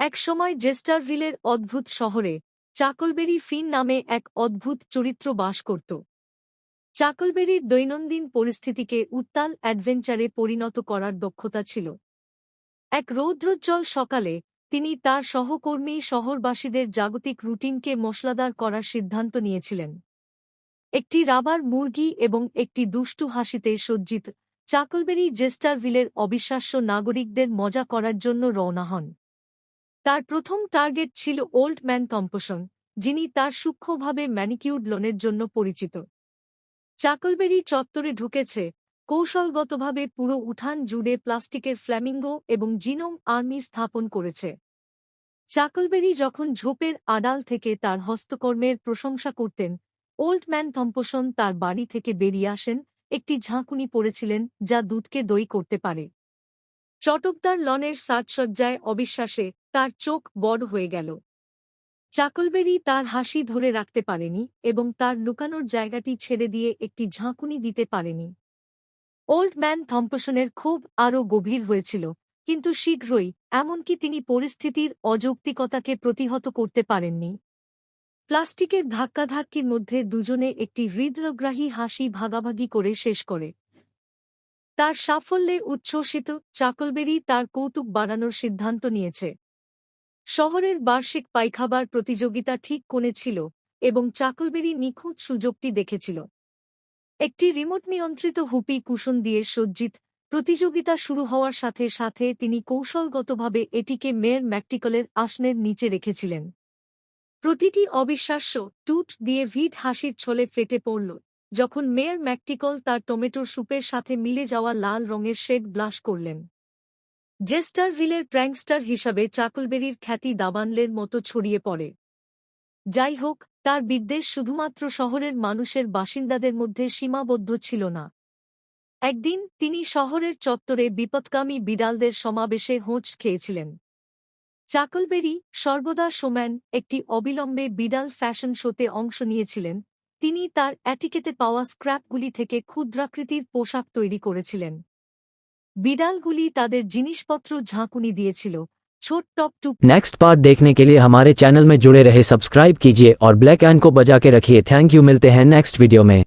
একসময় জেস্টারভিলের অদ্ভুত শহরে চাকলবেরি ফিন নামে এক অদ্ভুত চরিত্র বাস করত। চাকলবেরির দৈনন্দিন পরিস্থিতিকে উত্তাল অ্যাডভেঞ্চারে পরিণত করার দক্ষতা ছিল। এক রৌদ্রোজ্জ্বল সকালে তিনি তার সহকর্মী শহরবাসীদের জাগতিক রুটিনকে মশলাদার করার সিদ্ধান্ত নিয়েছিলেন। একটি রাবার মুরগি এবং একটি দুষ্টু হাসিতে সজ্জিত চাকলবেরি জেস্টারভিলের অবিশ্বাস্য নাগরিকদের মজা করার জন্য রওনা হন। তার প্রথম টার্গেট ছিল ওল্ড ম্যান থম্পসন যিনি তার সূক্ষ্মভাবে ম্যানিকিউড লোনের জন্য পরিচিত। চাকলবেরি চত্বরে ঢুকেছে, কৌশলগতভাবে পুরো উঠান জুড়ে প্লাস্টিকের ফ্ল্যামিঙ্গো এবং জিনোম আর্মি স্থাপন করেছে। চাকলবেরি যখন ঝোপের আড়াল থেকে তার হস্তকর্মের প্রশংসা করতেন ওল্ড ম্যান থম্পসন তার বাড়ি থেকে বেরিয়ে আসেন, একটি ঝাঁকুনি পড়েছিলেন যা দুধকে দই করতে পারে। চটকদার লনের সাজসজ্জায় অবিশ্বাসে তার চোখ বড় হয়ে গেল। চাকলবেরি তার হাসি ধরে রাখতে পারেনি এবং তার লুকানোর জায়গাটি ছেড়ে দিয়ে একটি ঝাঁকুনি দিতে পারেনি। ওল্ড ম্যান থম্পসনের খুব আরও গভীর হয়েছিল, কিন্তু শীঘ্রই, এমনকি তিনি পরিস্থিতির অযৌক্তিকতাকে প্রতিহত করতে পারেননি। প্লাস্টিকের ধাক্কাধাক্কির মধ্যে দুজনে একটি হৃদয়গ্রাহী হাসি ভাগাভাগি করে শেষ করে। তার সাফল্যে উচ্ছ্বসিত চাকলবেরি তার কৌতুক বাড়ানোর সিদ্ধান্ত নিয়েছে। শহরের বার্ষিক পাইখাবার প্রতিযোগিতা ঠিক কোণে ছিল এবং চাকলবেরি নিখুঁত সুযোগটি দেখেছিল। একটি রিমোট নিয়ন্ত্রিত হুপি কুশন দিয়ে সজ্জিত প্রতিযোগিতা শুরু হওয়ার সাথে সাথে তিনি কৌশলগতভাবে এটিকে মেয়র ম্যাকটিকলের আসনের নিচে রেখেছিলেন। প্রতিটি অবিশ্বাস্য টুট দিয়ে ভিট হাসির ছলে ফেটে পড়ল, যখন মেয়র ম্যাকটিকল তার টমেটোর স্যুপের সাথে মিলে যাওয়া লাল রঙের শেড ব্লাশ করলেন। জেস্টারভিলের প্র্যাঙ্কস্টার হিসাবে চাকলবেরির খ্যাতি দাবানলের মতো ছড়িয়ে পড়ে। যাই হোক, তার বিদ্বেষ শুধুমাত্র শহরের মানুষের বাসিন্দাদের মধ্যে সীমাবদ্ধ ছিল না। একদিন তিনি শহরের চত্বরে বিপদকামী বিড়ালদের সমাবেশে হোঁচ খেয়েছিলেন। চাকলবেরি সর্বদা সোম্যান একটি অবিলম্বে বিড়াল ফ্যাশন শোতে অংশ নিয়েছিলেন। তিনি তার অ্যাটিকেতে পাওয়া স্ক্র্যাপগুলি থেকে ক্ষুদ্রাকৃতির পোশাক তৈরি করেছিলেন। বিড়ালগুলি তাদের জিনিসপত্র ঝাঁকুনি দিয়েছিল ছোট টপ টুপ नेक्स्ट पार्ट देखने के लिए हमारे चैनल में जुड़े रहे सब्सक्राइब कीजिए और ब्लैक एंड को बजा के रखिए थैंक यू मिलते हैं नेक्स्ट वीडियो में